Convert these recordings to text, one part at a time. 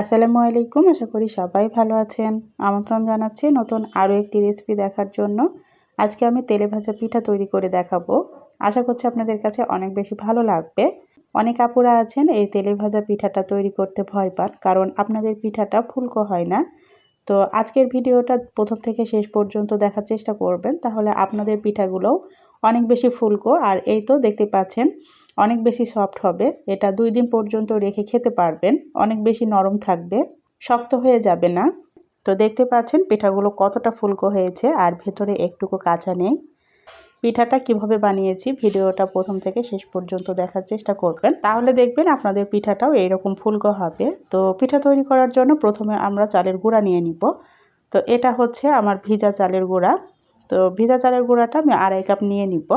আসসালামু আলাইকুম, আশা করি সবাই ভালো আছেন। আমন্ত্রণ জানাচ্ছি নতুন আরও একটি রেসিপি দেখার জন্য। আজকে আমি তেলে ভাজা পিঠা তৈরি করে দেখাবো। আশা করছি আপনাদের কাছে অনেক বেশি ভালো লাগবে। অনেক আপুরা আছেন, এই তেলে ভাজা পিঠাটা তৈরি করতে ভয় পান, কারণ আপনাদের পিঠাটা ফুলকো হয় না। তো আজকের ভিডিওটা প্রথম থেকে শেষ পর্যন্ত দেখার চেষ্টা করবেন, তাহলে আপনাদের পিঠাগুলোও অনেক বেশি ফুলকো। আর এই তো দেখতে পাচ্ছেন অনেক বেশি সফট হবে। এটা দুই দিন পর্যন্ত রেখে খেতে পারবেন। অনেক বেশি নরম থাকবে। শক্ত হয়ে যাবে না। তো দেখতে পাচ্ছেন পিঠাগুলো কতটা ফুলকো হয়েছে আর ভেতরে একটুকু কাঁচা নেই। পিঠাটা কীভাবে বানিয়েছি ভিডিওটা প্রথম থেকে শেষ পর্যন্ত দেখার চেষ্টা করবেন। তাহলে দেখবেন আপনাদের পিঠাটাও এইরকম ফুলকো হবে। তো পিঠা তৈরি করার জন্য প্রথমে আমরা চালের গুঁড়া নিয়ে নিব। তো এটা হচ্ছে আমার ভিজা চালের গুঁড়া। তো ভিজা চালের গুঁড়াটা আমি আড়াই কাপ নিয়ে নিব।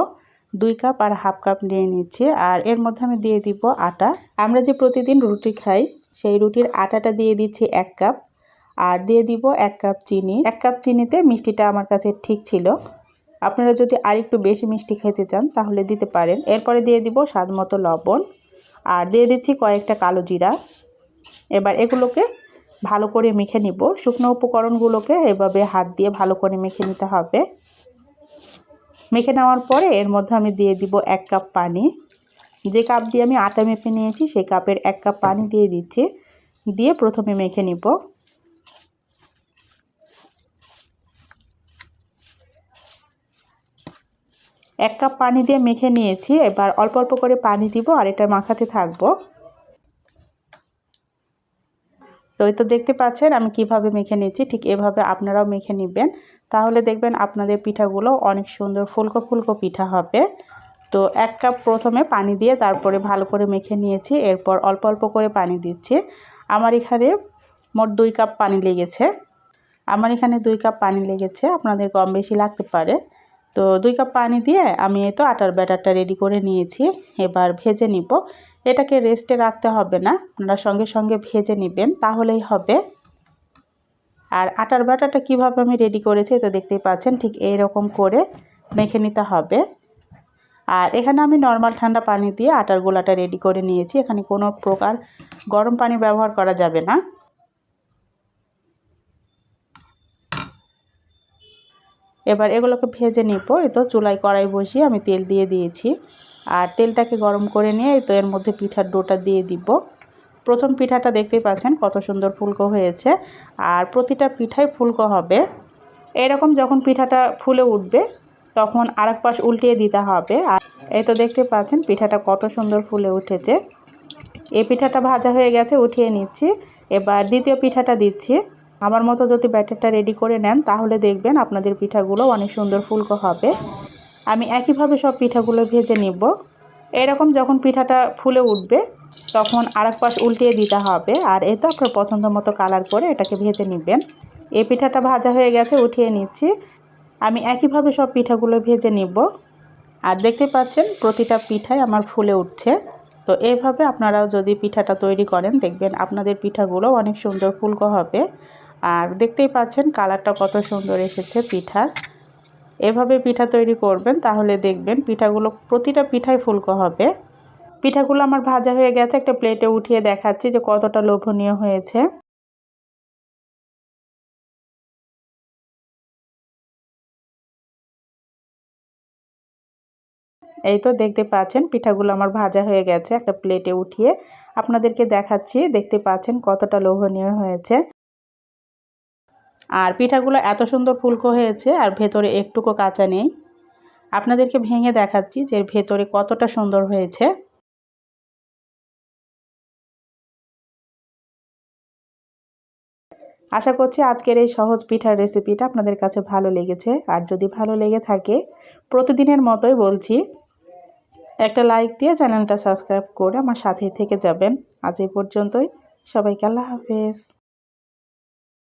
দুই কাপ আর হাফ কাপ নিয়ে নিচ্ছি। আর এর মধ্যে আমি দিয়ে দিব আটা। আমরা যে প্রতিদিন রুটি খাই, সেই রুটির আটাটা দিয়ে দিচ্ছি এক কাপ। আর দিয়ে দিব এক কাপ চিনি। এক কাপ চিনিতে মিষ্টিটা আমার কাছে ঠিক ছিল। আপনারা যদি আরেকটু বেশি মিষ্টি খেতে চান, তাহলে দিতে পারেন। এরপরে দিয়ে দিব স্বাদ মতো লবণ। আর দিয়ে দিচ্ছি কয়েকটা কালো জিরা। এবার এগুলোকে ভালো করে মেখে নিব। শুকনো উপকরণগুলোকে এভাবে হাত দিয়ে ভালো করে মেখে নিতে হবে। মেখে নেওয়ার পরে এর মধ্যে আমি দিয়ে দিব এক কাপ পানি। যে কাপ দিয়ে আমি আটা মেপে নিয়েছি, সেই কাপের এক কাপ পানি দিয়ে দিচ্ছি। দিয়ে প্রথমে মেখে নিব। এক কাপ পানি দিয়ে মেখে নিয়েছি। এবার অল্প অল্প করে পানি দিব আর এটা মাখাতে থাকব। তো এই তো দেখতে পাচ্ছেন, আমি কীভাবে মেখে নিচ্ছি, ঠিক এভাবে আপনারাও মেখে নেবেন। তাহলে দেখবেন আপনাদের পিঠাগুলো অনেক সুন্দর ফুলকো ফুলকো পিঠা হবে। তো এক কাপ প্রথমে পানি দিয়ে তারপরে ভালো করে মেখে নিয়েছি, এরপর অল্প অল্প করে পানি দিচ্ছি। আমার এখানে মোট দুই কাপ পানি লেগেছে। আমার এখানে দুই কাপ পানি লেগেছে, আপনাদের কম বেশি লাগতে পারে। তো দুই কাপ পানি দিয়ে আমি এই তো আটার ব্যাটারটা রেডি করে নিয়েছি, এবার ভেজে নিব। এটাকে রেস্টে রাখতে হবে না। আপনারা সঙ্গে সঙ্গে ভেজে নেবেন, তাহলেই হবে। আর আটার বাটাটা কীভাবে আমি রেডি করেছি তো দেখতেই পাচ্ছেন, ঠিক এই রকম করে মেখে নিতে হবে। আর এখানে আমি নর্মাল ঠান্ডা পানি দিয়ে আটার গোলাটা রেডি করে নিয়েছি। এখানে কোনো প্রকার গরম পানি ব্যবহার করা যাবে না। এবার এগুলোকে ভেজে নিব। এই তো চুলায় কড়াই বসিয়ে আমি তেল দিয়ে দিয়েছি। আর তেলটাকে গরম করে নিয়ে তো এর মধ্যে পিঠার ডোটা দিয়ে দিব। প্রথম পিঠাটা দেখতেই পাচ্ছেন কত সুন্দর ফুলকো হয়েছে। আর প্রতিটা পিঠাই ফুলকো হবে। এরকম যখন পিঠাটা ফুলে উঠবে, তখন আরেক পাশ উল্টিয়ে দিতে হবে। আর এই তো দেখতে পাচ্ছেন পিঠাটা কত সুন্দর ফুলে উঠেছে। এই পিঠাটা ভাজা হয়ে গেছে, উঠিয়ে নিচ্ছি। এবার দ্বিতীয় পিঠাটা দিচ্ছি। আমার মতো যদি ব্যাটারটা রেডি করে নেন, তাহলে দেখবেন আপনাদের পিঠাগুলো অনেক সুন্দর ফুলকো হবে। আমি একইভাবে সব পিঠাগুলো ভেজে নিব। এরকম যখন পিঠাটা ফুলে উঠবে, তখন আরেক পাশ উল্টিয়ে দিতে হবে। আর এ তো আপনার পছন্দ মতো কালার করে এটাকে ভেজে নেবেন। এই পিঠাটা ভাজা হয়ে গেছে, উঠিয়ে নিচ্ছি। আমি একইভাবে সব পিঠাগুলো ভেজে নিব। আর দেখতে পাচ্ছেন, প্রতিটা পিঠাই আমার ফুলে উঠছে। তো এইভাবে আপনারাও যদি পিঠাটা তৈরি করেন, দেখবেন আপনাদের পিঠাগুলো অনেক সুন্দর ফুলকো হবে। আর দেখতেই পাচ্ছেন কালারটা কত সুন্দর এসেছে পিঠার এভাবে পিঠা তৈরি করবেন তাহলে দেখবেন পিঠাগুলো, প্রতিটা পিঠাই ফুলকো হবে। পিঠাগুলো আমার ভাজা হয়ে গেছে, একটা প্লেটে উঠিয়ে দেখাচ্ছি যে কতটা লোভনীয় হয়েছে। এই তো দেখতে পাচ্ছেন পিঠাগুলো আমার ভাজা হয়ে গেছে, একটা প্লেটে উঠিয়ে আপনাদেরকে দেখাচ্ছি, দেখতে পাচ্ছেন কতটা লোভনীয় হয়েছে। আর পিঠাগুলো এত সুন্দর ফুলকো হয়েছে আর ভেতরে একটুকু কাঁচা নেই। আপনাদেরকে ভেঙে দেখাচ্ছি যে ভেতরে কতটা সুন্দর হয়েছে। আশা করছি আজকের এই সহজ পিঠার রেসিপিটা আপনাদের কাছে ভালো লেগেছে। আর যদি ভালো লেগে থাকে, প্রতিদিনের মতোই বলছি, একটা লাইক দিয়ে চ্যানেলটা সাবস্ক্রাইব করে আমার সাথেই থেকে যাবেন। আজ এই পর্যন্তই। সবাইকে আল্লাহ হাফেজ।